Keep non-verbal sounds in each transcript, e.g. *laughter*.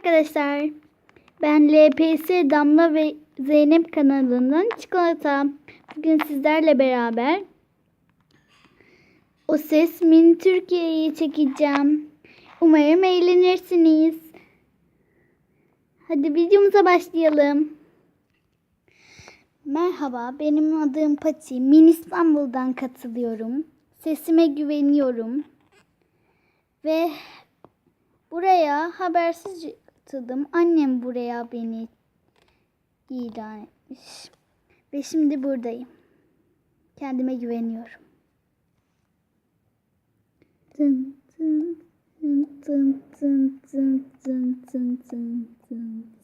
arkadaşlar. Ben LPS Damla ve Zeynep kanalından Çikolata. Bugün sizlerle beraber O Ses Mini Türkiye'yi çekeceğim. Umarım eğlenirsiniz. Hadi videomuza başlayalım. Merhaba, benim adım Pati. Min İstanbul'dan katılıyorum. Sesime güveniyorum. Ve Buraya habersiz katıldım. Annem buraya beni ilan etmiş. Ve şimdi buradayım. Kendime güveniyorum. Tın tın tın tın tın tın tın tın tın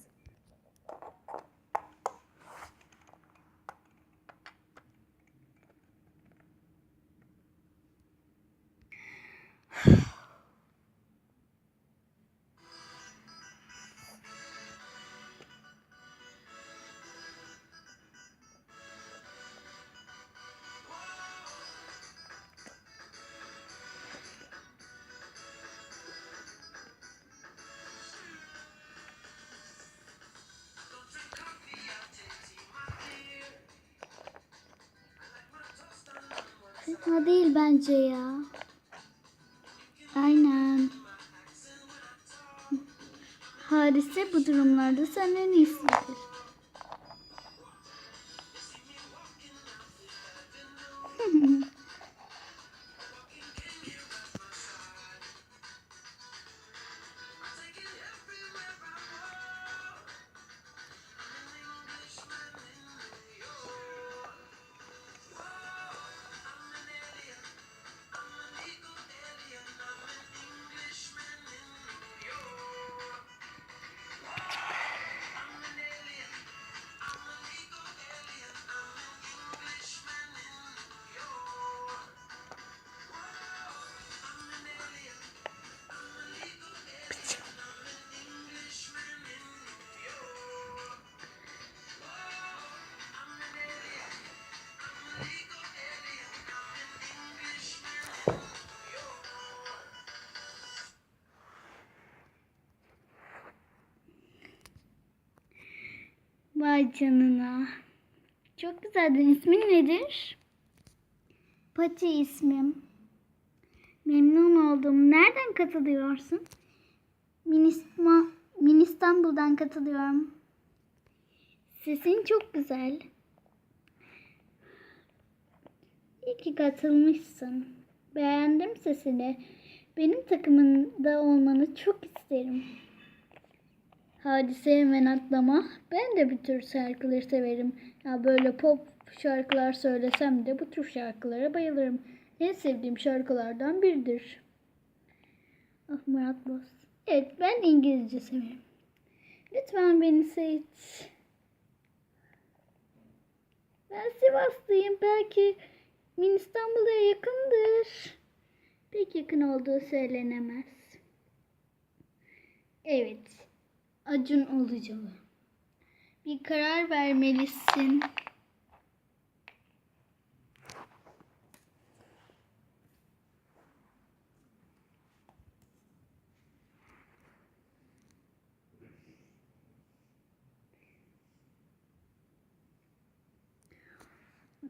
Fena değil bence ya. Aynen. Hadise bu durumlarda senden iyisidir. Vay canına. Çok güzeldin. İsmin nedir? Pati ismim. Memnun oldum. Nereden katılıyorsun? Minisma, Min İstanbul'dan katılıyorum. Sesin çok güzel. İyi ki katılmışsın. Beğendim sesini. Benim takımında olmanı çok isterim. Hadise hemen atlama. Ben de bir tür şarkıları severim. Ya böyle pop şarkılar söylesem de bu tür şarkılara bayılırım. En sevdiğim şarkılardan biridir. Ah Murat Boz. Evet ben İngilizce severim. Lütfen beni seç. Ben Sivaslıyım. Belki Min İstanbul'a yakındır. Pek yakın olduğu söylenemez. Evet. Acun Ilıcalı. Bir karar vermelisin.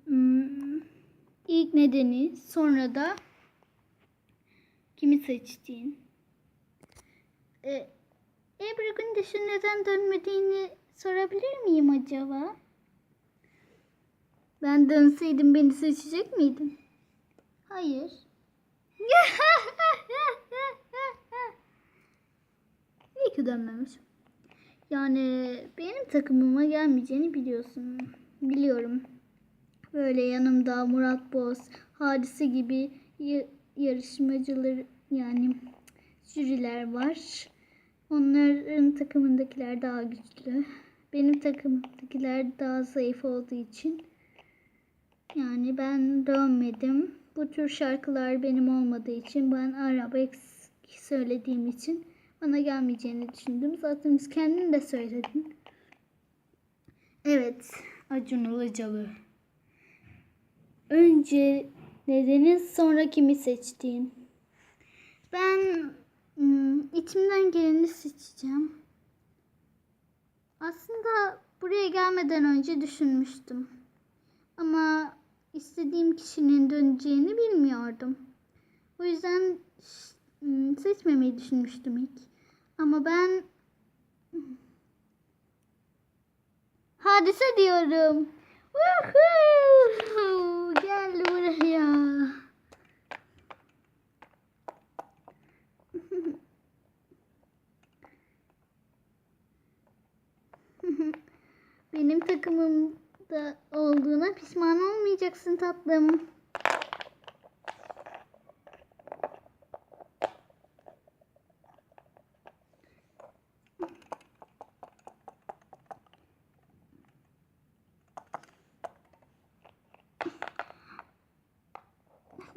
Hmm, İlk nedeni sonra da kimi seçtiğin. E, Ebru Gündeş'in neden dönmediğini sorabilir miyim acaba? Ben dönseydim beni seçecek miydin? Hayır. *laughs* İyi ki dönmemiş. Yani benim takımıma gelmeyeceğini biliyorsun. Biliyorum. Böyle yanımda Murat Boz, Hadise gibi ya- yarışmacılar yani jüriler var. Onların takımındakiler daha güçlü. Benim takımdakiler daha zayıf olduğu için yani ben dönmedim. Bu tür şarkılar benim olmadığı için ben arabesk söylediğim için bana gelmeyeceğini düşündüm. Zaten biz kendin de söyledin. Evet, Acun Ilıcalı. Önce nedeni sonra kimi seçtiğin. Ben Hmm, içimden geleni seçeceğim. Aslında buraya gelmeden önce düşünmüştüm. Ama istediğim kişinin döneceğini bilmiyordum. O yüzden hmm, seçmemeyi düşünmüştüm ilk. Ama ben hadise diyorum. Woohoo! Gel buraya. Benim takımımda olduğuna pişman olmayacaksın tatlım.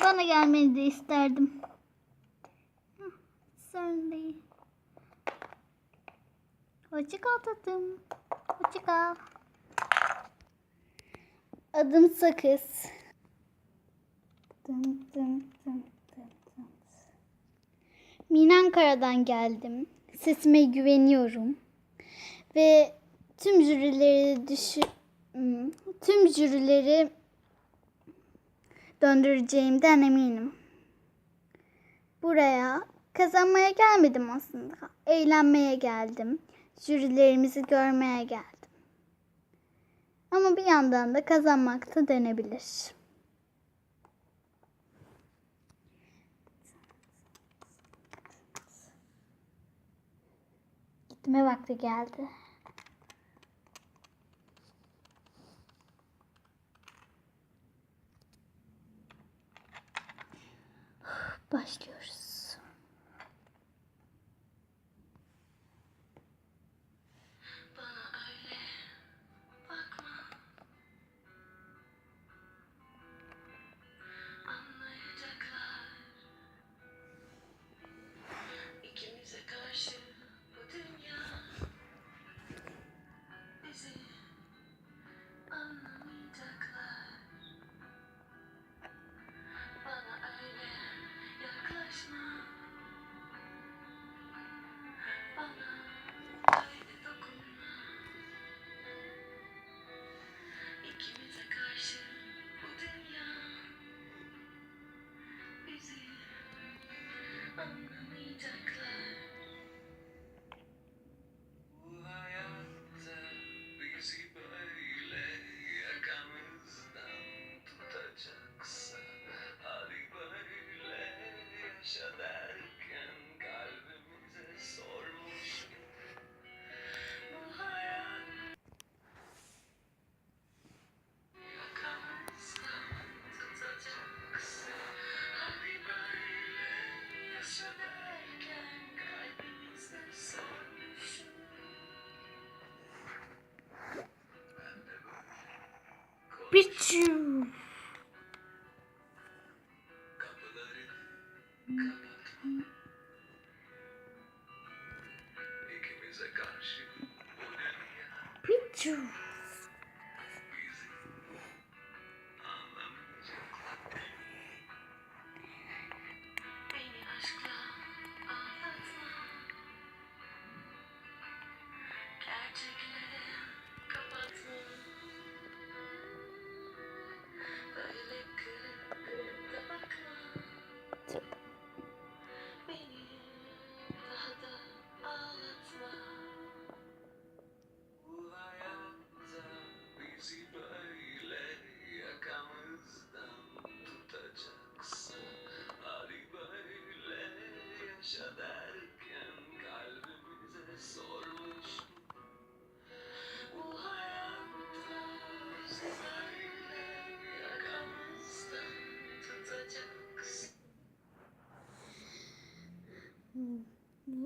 Bana gelmeni de isterdim. Sorun değil. Hoşça kal tatlım. Hoşça kal. Adım Sakız. Dın dın dın dın dın. Minankara'dan geldim. Sesime güveniyorum. Ve tüm jürileri düşü Hmm, tüm jürileri döndüreceğimden eminim. Buraya kazanmaya gelmedim aslında. Eğlenmeye geldim. Jürilerimizi görmeye geldim. Ama bir yandan da kazanmak da denebilir. Gitme vakti geldi. Başlıyoruz. Choo.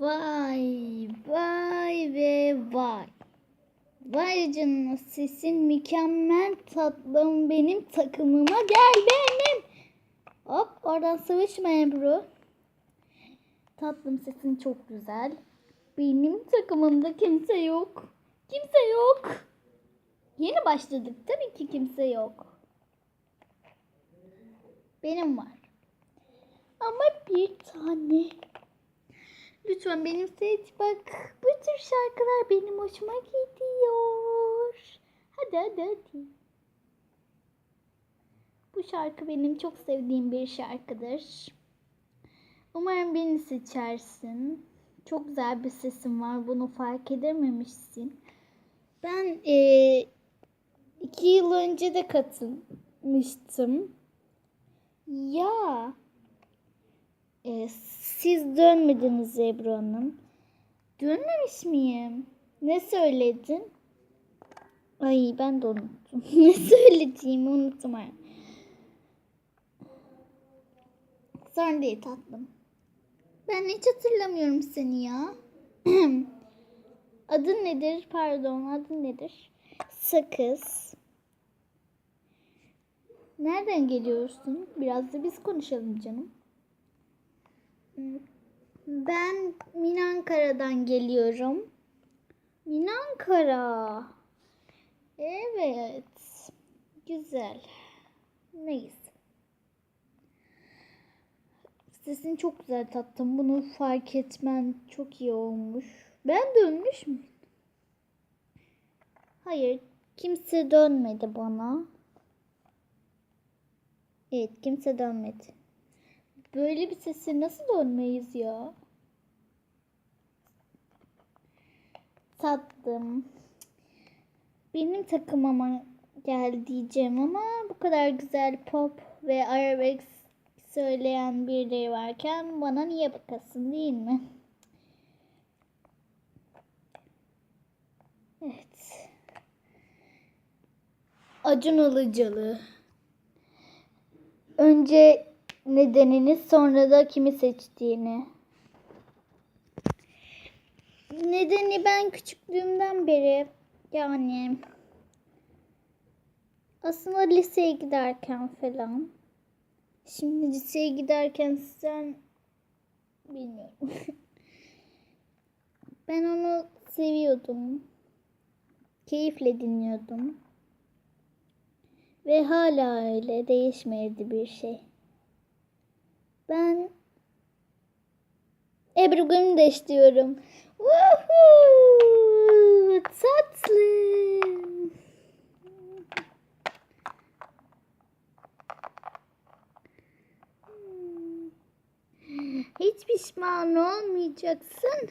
Vay vay ve vay. Vay canına sesin mükemmel tatlım benim takımıma gel benim. Hop oradan sıvışma Ebru. Tatlım sesin çok güzel. Benim takımımda kimse yok. Kimse yok. Yeni başladık tabii ki kimse yok. Benim var. Ama bir tane. Lütfen benim seç bak. Bu tür şarkılar benim hoşuma gidiyor. Hadi hadi hadi. Bu şarkı benim çok sevdiğim bir şarkıdır. Umarım beni seçersin. Çok güzel bir sesin var. Bunu fark edememişsin. Ben eee, iki yıl önce de katılmıştım. Ya. Eee, siz dönmediniz Ebru Hanım. Dönmemiş miyim? Ne söyledin? Ay ben de unuttum. *laughs* ne söylediğimi unuttum. ha. Sorun değil tatlım. Ben hiç hatırlamıyorum seni ya. *clears throat* adın nedir? Pardon adın nedir? Sakız. Nereden geliyorsun? Biraz da biz konuşalım canım. Ben Minankara'dan geliyorum. Minankara. Evet. Güzel. Neyse. Sesin çok güzel tatlım. Bunu fark etmen çok iyi olmuş. Ben dönmüş mü? Hayır. Kimse dönmedi bana. Evet kimse dönmedi. Böyle bir sese nasıl dönmeyiz ya? Tatlım. Benim takımıma gel diyeceğim ama bu kadar güzel pop ve arabesk söyleyen birileri varken bana niye bakasın değil mi? Evet. Acun Ilıcalı. Önce nedenini sonra da kimi seçtiğini. Nedeni ben küçüklüğümden beri yani aslında liseye giderken falan. Şimdi liseye giderken sen bilmiyorum. *laughs* ben onu seviyordum. Keyifle dinliyordum. Ve hala öyle değişmedi bir şey. Ben Ebru Gündeş diyorum. Woohoo! Tatlı. Hiç pişman olmayacaksın.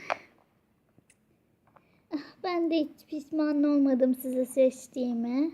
Ah, Ben de hiç pişman olmadım sizi seçtiğime.